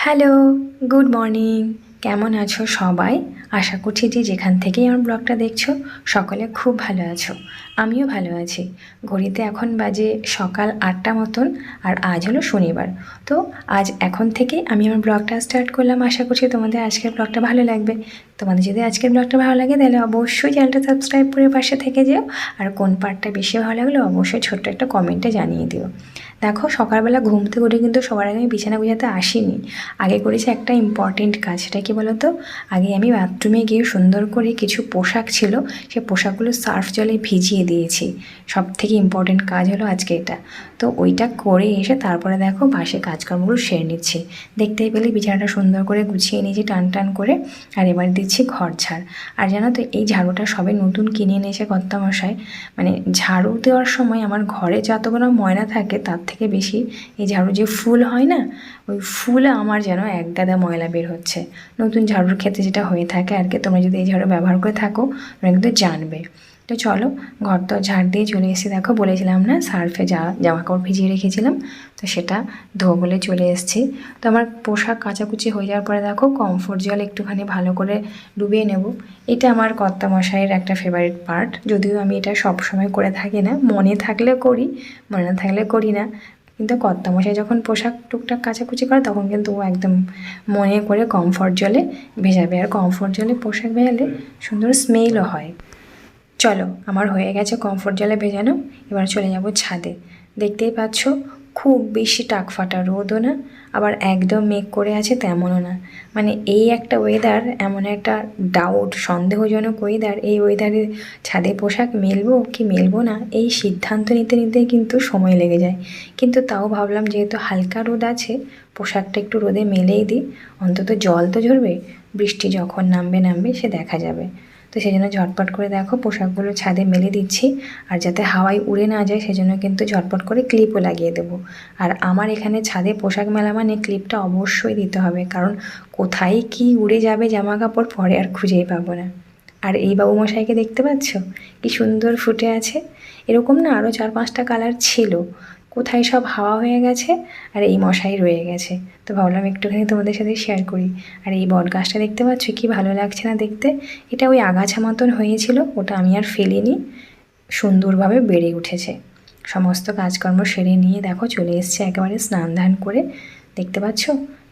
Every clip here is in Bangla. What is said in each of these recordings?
Hello, good morning. কেমন আছো সবাই? আশা করছি যে যেখান থেকেই আমার ব্লগটা দেখছ, সকলে খুব ভালো আছো। আমিও ভালো আছি। ঘড়িতে এখন বাজে সকাল আটটা মতন, আর আজ হলো শনিবার। তো আজ এখন থেকে আমি আমার ব্লগটা স্টার্ট করলাম। আশা করছি তোমাদের আজকের ব্লগটা ভালো লাগবে। তোমাদের যদি আজকের ব্লগটা ভালো লাগে, তাহলে অবশ্যই চ্যানেলটা সাবস্ক্রাইব করে পাশে থেকে যেও। আর কোন পার্টটা বেশি ভালো লাগল, অবশ্যই ছোট্ট একটা কমেন্টে জানিয়ে দিও। দেখো, সকালবেলা ঘুম থেকে উঠে কিন্তু সবার আগে আমি বিছানা গুজাতে আসিনি। আগে করেছি একটা ইম্পর্টেন্ট কাজ, সেটা কি বলতো? আগে আমি বাথরুমে গিয়ে সুন্দর করে কিছু পোশাক ছিল সে পোশাকগুলো সার্ফ জলে ভিজিয়ে দিয়েছি। সব থেকে ইম্পর্টেন্ট কাজ হলো আজকে এটা। তো ওইটা করে এসে তারপরে দেখো বাসে কাজকর্মগুলো সেরে নিচ্ছি। দেখতেই পেলে বিছানাটা সুন্দর করে গুছিয়ে নিয়েছি, টান টান করে, আর এবার দিচ্ছি ঘর ঝাড়। আর জানো তো, এই ঝাড়ুটা সবে নতুন কিনে এনেছে কর্তামশাই। মানে ঝাড়ু দেওয়ার সময় আমার ঘরে যতগুলো ময়না থাকে, তার থেকে বেশি, এই ঝাড়ু যে ফুল হয় না, ওই ফুলে আমার যেন এক গাদা ময়লা বের হচ্ছে। নতুন ঝাড়ুর ক্ষেত্রে যেটা হয়ে থাকে আর কি, তোমরা যদি এই ঝাড়ু ব্যবহার করে থাকো, তোমরা কিন্তু জানবে। তো চলো, ঘর তো ঝাড় দিয়ে চলে এসে দেখো, বলেছিলাম না সার্ফে যা, জামা কাপড় ভিজিয়ে রেখেছিলাম, তো সেটা ধো বলে চলে এসেছি। তো আমার পোশাক কাচাকুচি হয়ে যাওয়ার পরে দেখো কমফোর্ট জল একটুখানি ভালো করে ডুবিয়ে নেব। এটা আমার কর্তা মশাইয়ের একটা ফেভারিট পার্ট যদিও আমি এটা সব সময় করে থাকি না, মনে থাকলে করি, মনে না থাকলে করি না। কিন্তু কর্তামশাই যখন পোশাক টুকটাক কাচাকুচি করে, তখন কিন্তু ও একদম মনে করে কমফর্ট জলে ভেজাবে। আর কমফর্ট জলে পোশাক ভেজালে সুন্দর স্মেলও হয়। চলো, আমার হয়ে গেছে কমফোর্ট জলে ভেজানো, এবার চলে যাব ছাদে। দেখতেই পাচ্ছ, খুব বেশি টাক ফাটা রোদও না, আবার একদম মেঘ করে আছে তেমনও না। মানে এই একটা ওয়েদার এমন একটা ডাউট সন্দেহজনক ওয়েদার এই ওয়েদারে ছাদে পোশাক মেলবো কি মেলবো না, এই সিদ্ধান্ত নিতে নিতে কিন্তু সময় লেগে যায়। কিন্তু তাও ভাবলাম, যেহেতু হালকা রোদ আছে, পোশাকটা একটু রোদে মেলেই দিই, অন্তত জল তো ঝরবে, বৃষ্টি যখন নামবে নামবে সে দেখা যাবে। তো সেই জন্য ঝটপট করে দেখো পোশাকগুলো ছাদে মেলে দিচ্ছি। আর যাতে হাওয়ায় উড়ে না যায়, সেজন্য কিন্তু ঝটপট করে ক্লিপও লাগিয়ে দেবো। আর আমার এখানে ছাদে পোশাক মেলা মানে ক্লিপটা অবশ্যই দিতে হবে, কারণ কোথায় কি উড়ে যাবে জামা কাপড় পরে আর খুঁজেই পাবো না। আর এই বাবু মশাইকে দেখতে পাচ্ছ? কি সুন্দর ফুটে আছে। এরকম না আরও চার পাঁচটা কালার ছিল। কোথায় সব হাওয়া হয়ে গেছে আর এই মশাই রয়ে গেছে। তো ভাবলাম একটুখানি তোমাদের সাথে শেয়ার করি। আর এই বট গাছটা দেখতে পাচ্ছ, কি ভালো লাগছে না দেখতে? এটা ওই আগাছা মতন হয়েছিল, ওটা আমি আর ফেলিনি। সুন্দরভাবে বেড়ে উঠেছে। সমস্ত কাজকর্ম সেরে নিয়ে দেখো চলে এসছে একেবারে স্নান ধান করে। দেখতে পাচ্ছ?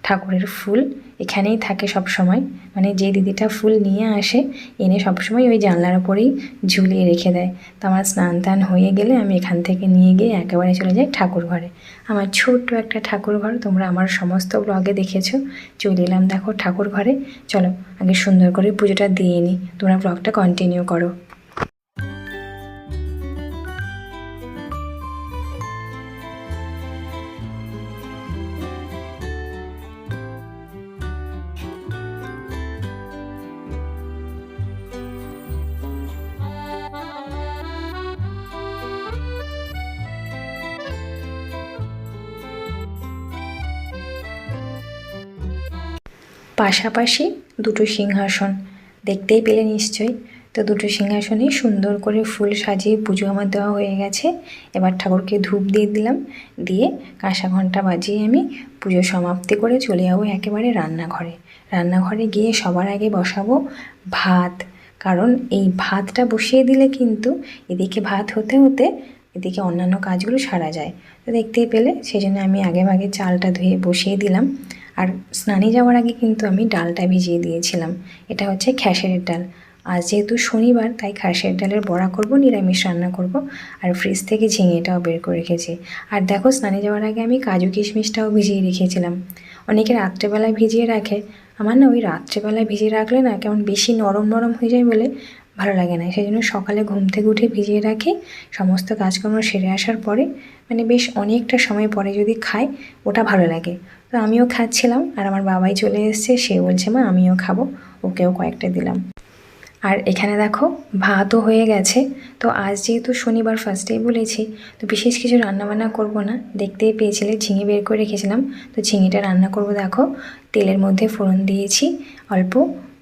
ঠাকুরের ফুল এখানেই থাকে সব সময় মানে যে দিদিটা ফুল নিয়ে আসে, এনে সবসময় ওই জানলার ওপরেই ঝুলিয়ে রেখে দেয়। তো আমার স্নান টান হয়ে গেলে আমি এখান থেকে নিয়ে গিয়ে একেবারে চলে যাই ঠাকুর ঘরে। আমার ছোট্ট একটা ঠাকুর ঘর, তোমরা আমার সমস্ত ব্লগে দেখেছ। চলে এলাম দেখো ঠাকুর ঘরে। চলো আগে সুন্দর করে পুজোটা দিয়ে নিই তোমরা ব্লগটা কন্টিনিউ করো। পাশাপাশি দুটো সিংহাসন। দেখতেই পেলে নিশ্চয়ই। তো দুটো সিংহাসনেই সুন্দর করে ফুল সাজিয়ে পুজো আমার দেওয়া হয়ে গেছে। এবার ঠাকুরকে ধূপ দিয়ে দিলাম। দিয়ে কাঁসা ঘণ্টা বাজিয়ে আমি পুজো সমাপ্তি করে চলে যাব একেবারে রান্নাঘরে। রান্নাঘরে গিয়ে সবার আগে বসাবো ভাত। কারণ এই ভাতটা বসিয়ে দিলে কিন্তু এদিকে ভাত হতে হতে এদিকে অন্যান্য কাজগুলো সারা যায়। তো দেখতেই পেলে সেই জন্য আমি আগে ভাগে চালটা ধুয়ে বসিয়ে দিলাম। আর স্নানে যাওয়ার আগে কিন্তু আমি ডালটা ভিজিয়ে দিয়েছিলাম। এটা হচ্ছে খ্যাসের ডাল। আজ যেহেতু শনিবার, তাই খাসের ডালের বড়া করব, নিরামিষ রান্না করব আর ফ্রিজ থেকে ঝিঙেটাও বের করে রেখেছি আর দেখো, স্নানে যাওয়ার আগে আমি কাজু কিশমিশটাও ভিজিয়ে রেখেছিলাম। অনেকে রাত্রেবেলায় ভিজিয়ে রাখে। আমার না ওই রাত্রেবেলায় ভিজিয়ে রাখলে না কেমন বেশি নরম নরম হয়ে যায় বলে ভালো লাগে না। সেই জন্য সকালে ঘুম থেকে উঠে ভিজিয়ে রাখি। সমস্ত কাজকর্ম সেরে আসার পরে মানে বেশ অনেকটা সময় পরে যদি খাই, ওটা ভালো লাগে। তো আমিও খাচ্ছিলাম আর আমার বাবাই চলে এসছে। সে বলছে, মা, আমিও খাব। ওকেও কয়েকটা দিলাম। আর এখানে দেখো, ভাতও হয়ে গেছে। তো আজ যেহেতু শনিবার ফার্স্টেই বলেছি, তো বিশেষ কিছু রান্নাবান্না করব না। দেখতেই পেয়েছিলে, ঝিঙে বের করে রেখেছিলাম। তো ঝিঙেটা রান্না করব দেখো। তেলের মধ্যে ফোড়ন দিয়েছি, অল্প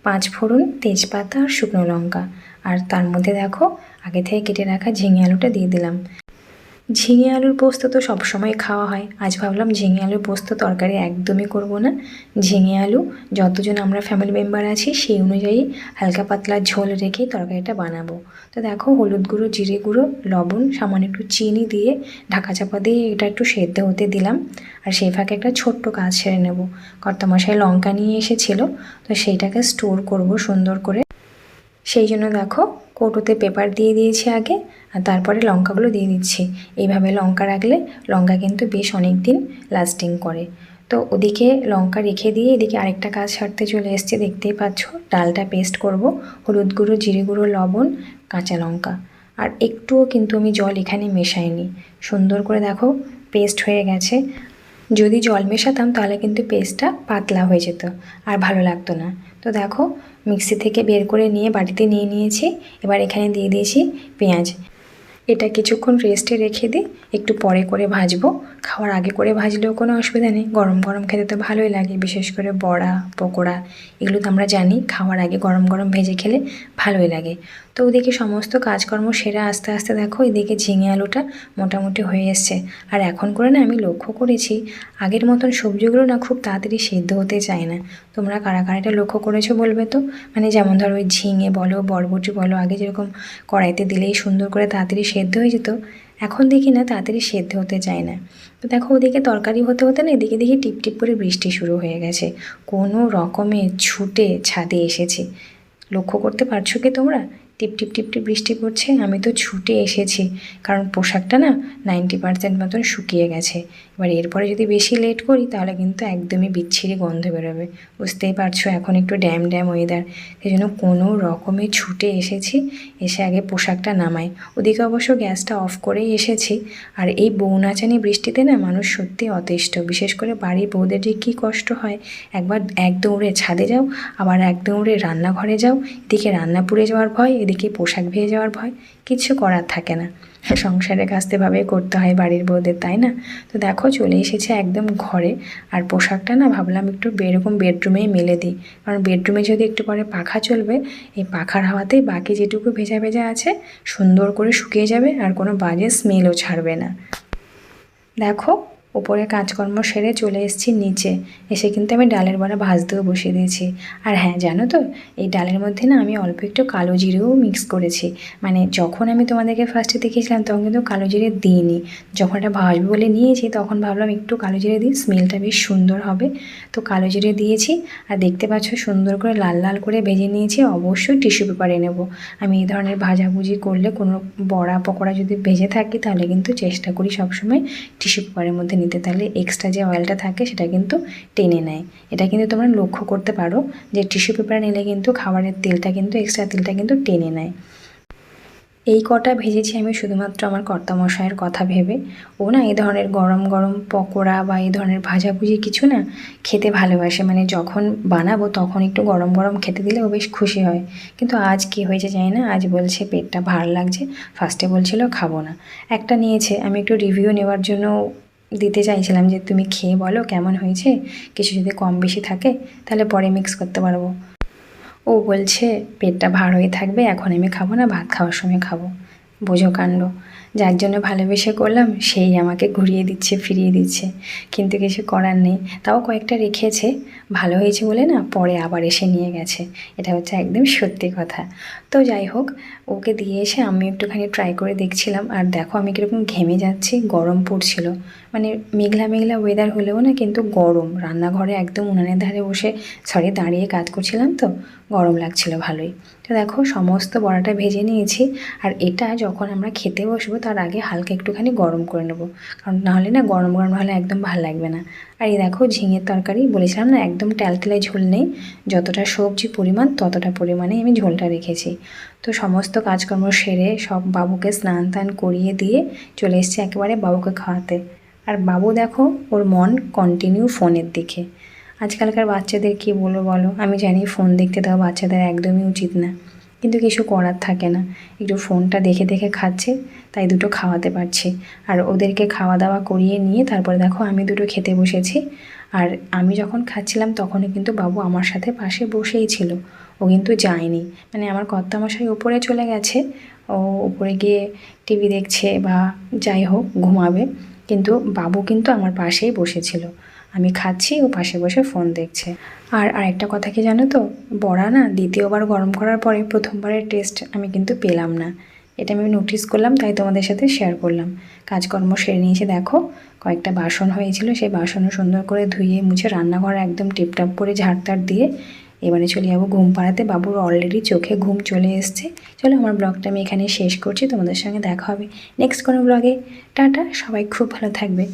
পাঁচ ফোড়ন, তেজপাতা আর শুকনো লঙ্কা। আর তার মধ্যে দেখো, আগে থেকে কেটে রাখা ঝিঙে আলুটা দিয়ে দিলাম। ঝিঙে আলুর পোস্ত তো সবসময় খাওয়া হয়। আজ ভাবলাম ঝিঙে আলুর পোস্ত তরকারি একদমই করব না। ঝিঙে আলু, যতজন আমরা ফ্যামিলি মেম্বার আছি, সেই অনুযায়ী হালকা পাতলা ঝোল রেখেই তরকারিটা বানাবো। তো দেখো, হলুদ গুঁড়ো, জিরে গুঁড়ো, লবণ, সামান্য একটু চিনি দিয়ে ঢাকা চাপা দিয়ে এটা একটু সেদ্ধ হতে দিলাম। আর সেই ফাঁকে একটা ছোট্ট কাজ সেরে নেব। কর্তামশাই লঙ্কা নিয়ে এসেছিল, তো সেইটাকে স্টোর করব সুন্দর করে। সেই জন্য দেখো কৌটোতে পেপার দিয়ে দিয়েছি আগে আর তারপরে লঙ্কাগুলো দিয়ে দিচ্ছি। এইভাবে লঙ্কা রাখলে লঙ্কা কিন্তু বেশ অনেক দিন লাস্টিং করে। তো ওদিকে লঙ্কা রেখে দিয়ে এদিকে আরেকটা কাজ সারতে চলে এসছে, দেখতেই পাচ্ছ। ডালটা পেস্ট করব। হলুদ গুঁড়ো, জিরে গুঁড়ো, লবণ, কাঁচা লঙ্কা। আর একটুও কিন্তু আমি জল এখানে মেশাইনি। সুন্দর করে দেখো পেস্ট হয়ে গেছে। যদি জল মেশাতাম তাহলে কিন্তু পেস্টটা পাতলা হয়ে যেত। আর ভালো লাগতো না। তো দেখো, মিক্সি থেকে বের করে নিয়ে বাড়িতে নিয়ে নিয়েছি। এবার এখানে দিয়ে দিয়েছি পেঁয়াজ। এটা কিছুক্ষণ রেস্টে রেখে দিই একটু পরে করে ভাজবো। খাওয়ার আগে করে ভাজলেও কোনো অসুবিধা নেই। গরম গরম খেতে তো ভালোই লাগে, বিশেষ করে বড়া, পকোড়া। এগুলো তো আমরা জানি, খাওয়ার আগে গরম গরম ভেজে খেলে ভালোই লাগে। তো ওদিকে সমস্ত কাজকর্ম সেরে আস্তে আস্তে দেখো এদিকে ঝিঙে আলুটা মোটামুটি হয়ে এসছে। আর এখন করে না আমি লক্ষ্য করেছি, আগের মতন সবজিগুলো না খুব তাড়াতাড়ি সেদ্ধ হতে চায় না। তোমরা কারা কারা এটা লক্ষ্য করেছ বলবে তো? মানে যেমন ধরো ওই ঝিঙে বলো, বরবটি বলো, আগে যেরকম কড়াইতে দিলেই সুন্দর করে তাড়াতাড়ি সেদ্ধ হয়ে যেত, এখন দেখি না তাড়াতাড়ি সেদ্ধ হতে চায় না। তো দেখো ওদিকে তরকারি হতে হতে না এদিকে দেখি টিপ টিপ করে বৃষ্টি শুরু হয়ে গেছে। কোনো রকমে ছুটে ছাদে এসেছি। লক্ষ্য করতে পারছ কি তোমরা? টিপ টিপ টিপ টিপ বৃষ্টি পড়ছে, আমি তো ছুটে এসেছি। কারণ পোশাকটা না নাইনটি পার্সেন্ট মতন শুকিয়ে গেছে। এবার এরপরে যদি বেশি লেট করি, তাহলে কিন্তু একদমই বিচ্ছিরি গন্ধ বেরোবে। বুঝতেই পারছ, এখন একটু ড্যাম ড্যাম ওয়েদার সেই জন্য কোনো রকমে ছুটে এসেছি, এসে আগে পোশাকটা নামাই। ওদিকে অবশ্য গ্যাসটা অফ করেই এসেছি। আর এই বৌনাচানি বৃষ্টিতে না মানুষ সত্যি অতিষ্ঠ। বিশেষ করে বাড়ির বউদের যে কী কষ্ট হয়, একবার এক দৌড়ে ছাদে যাও, আবার এক দৌড়ে রান্নাঘরে যাও, এদিকে রান্না পুড়ে যাওয়ার ভয় এদিকে পোশাক ভেজে যাওয়ার ভয় কিছু করার থাকে না। সংসারের কাজতে ভাবে করতে হয় বাড়ির বউদের, তাই না? তো দেখো চলে এসেছে একদম ঘরে, আর পোশাকটা না ভাবলাম একটু এরকম বেডরুমেই মেলে দিই। কারণ বেডরুমে যদি একটু পরে পাখা চলবে, এই পাখার হাওয়াতেই বাকি যেটুকু ভেজা ভেজা আছে সুন্দর করে শুকিয়ে যাবে আর কোনো বাজে স্মেলও ছাড়বে না। দেখো উপরে কাজকর্ম সেরে চলে এসেছি নিচে। এসে কিন্তু আমি ডালের বড়া ভাজতেও বসিয়ে দিয়েছি। আর হ্যাঁ জানো তো, এই ডালের মধ্যে না আমি অল্প একটু কালো জিরেও মিক্স করেছি। মানে যখন আমি তোমাদেরকে ফার্স্টে দেখিয়েছিলাম, তখন কিন্তু কালো জিরে দিইনি। যখন এটা ভাজবো বলে নিয়েছি, তখন ভাবলাম একটু কালো জিরে দিই স্মেলটা বেশ সুন্দর হবে। তো কালো জিরে দিয়েছি, আর দেখতে পাচ্ছ সুন্দর করে লাল লাল করে ভেজে নিয়েছি, অবশ্যই টিস্যু পেপারে নেব। আমি এই ধরনের ভাজাভুজি করলে কোনো বড়া পকোড়া যদি ভেজে থাকি, তাহলে কিন্তু চেষ্টা করি সবসময় টিস্যু পেপারের মধ্যে নিতে তাহলে এক্সট্রা যে অয়েলটা থাকে সেটা কিন্তু টেনে নেয়। এটা কিন্তু তোমরা লক্ষ্য করতে পারো যে টিস্যু পেপার নিলে কিন্তু খাবারের তেলটা কিন্তু এক্সট্রা তেলটা কিন্তু টেনে নেয়। এই কটা ভেজেছি আমি শুধুমাত্র আমার কর্তামশায়ের কথা ভেবে। ও না এই ধরনের গরম গরম পকোড়া বা এই ধরনের ভাজাভুজি কিছু না খেতে ভালোবাসে। মানে যখন বানাবো তখন একটু গরম গরম খেতে দিলে ও বেশ খুশি হয়। কিন্তু আজ কি হয়েছে জানি না, আজ বলছে পেটটা ভার লাগছে ফার্স্টে বলছিল খাব না। একটা নিয়েছে, আমি একটু রিভিউ নেওয়ার জন্য দিতে চাইছিলাম যে তুমি খেয়ে বলো কেমন হয়েছে, কিছু যদি কম বেশি থাকে তাহলে পরে মিক্স করতে পারব। ও বলছে, পেটটা ভার হয়ে থাকবে, এখন আমি খাব না, ভাত খাওয়ার সময় খাব। বোঝো কাণ্ড। যার জন্য ভালোবেসে করলাম, সেই আমাকে ঘুরিয়ে দিচ্ছে, ফিরিয়ে দিচ্ছে। কিন্তু কিছু করার নেই। তাও কয়েকটা রেখেছে। ভালো হয়েছে বলে না, পরে আবার এসে নিয়ে গেছে। এটা হচ্ছে একদম সত্যি কথা। তো যাই হোক, ওকে দিয়ে এসে আমি একটুখানি ট্রাই করে দেখছিলাম। আর দেখো আমি কীরকম ঘেমে যাচ্ছি, গরম পড়ছিল। মানে মেঘলা মেঘলা ওয়েদার হলেও না কিন্তু গরম। রান্নাঘরে একদম উনানের ধারে বসে সরি দাঁড়িয়ে কাজ করছিলাম তো, গরম লাগছিল ভালোই। তো দেখো সমস্ত বড়াটা ভেজে নিয়েছি। আর এটা যখন আমরা খেতে বসবো, তার আগে হালকা একটুখানি গরম করে নেব। কারণ নাহলে না গরম গরম হলে একদম ভালো লাগবে না। আর এই দেখো ঝিঙের তরকারি, বলেছিলাম না একদম ট্যালটেলে ঝোল নেই। যতটা সবজি পরিমাণ, ততটা পরিমাণে আমি ঝোলটা রেখেছি। তো সমস্ত কাজকর্ম সেরে সব বাবুকে স্নান টান করিয়ে দিয়ে চলে এসেছি একেবারে বাবুকে খাওয়াতে। আর বাবু দেখো, ওর মন কন্টিনিউ ফোনের দিকে। আজকালকার বাচ্চাদের কি বলব বলো? আমি জানি ফোন দেখতে দেওয়া বাচ্চাদের একদমই উচিত না। কিন্তু কিছু করার থাকে না। একটু ফোনটা দেখে দেখে খাচ্ছে, তাই দুটো খাওয়াতে পারছি। আর ওদেরকে খাওয়া দাওয়া করিয়ে নিয়ে তারপরে দেখো আমি দুটো খেতে বসেছি। আর আমি যখন খাচ্ছিলাম তখনই কিন্তু বাবু আমার সাথে পাশে বসেই ছিল। ও কিন্তু যায়নি। মানে আমার কর্তামশাই উপরে চলে গেছে। ও উপরে গিয়ে টিভি দেখছে বা যাই হোক, ঘুমাবে। কিন্তু বাবু কিন্তু আমার পাশেই বসেছিল। আমি খাচ্ছি, ও পাশে বসে ফোন দেখছে। আর আরেকটা কথা কি জানো তো? বড়া না দ্বিতীয়বার গরম করার পরে প্রথমবারের টেস্ট আমি কিন্তু পেলাম না। এটা আমি নোটিস করলাম, তাই তোমাদের সাথে শেয়ার করলাম। কাজকর্ম সেরে নিয়েছে, দেখো। কয়েকটা বাসন হয়েছিল, সেই বাসনও সুন্দর করে ধুয়ে মুছে রান্নাঘর একদম টিপটাপ করে ঝাড়টার দিয়ে এবারে চলে যাব ঘুম পাড়াতে। বাবুর অলরেডি চোখে ঘুম চলে এসছে। চলো আমার ব্লগটা আমি এখানে শেষ করছি, তোমাদের সঙ্গে দেখা হবে নেক্সট কোনো ব্লগে। টাটা, সবাই খুব ভালো থাকবে।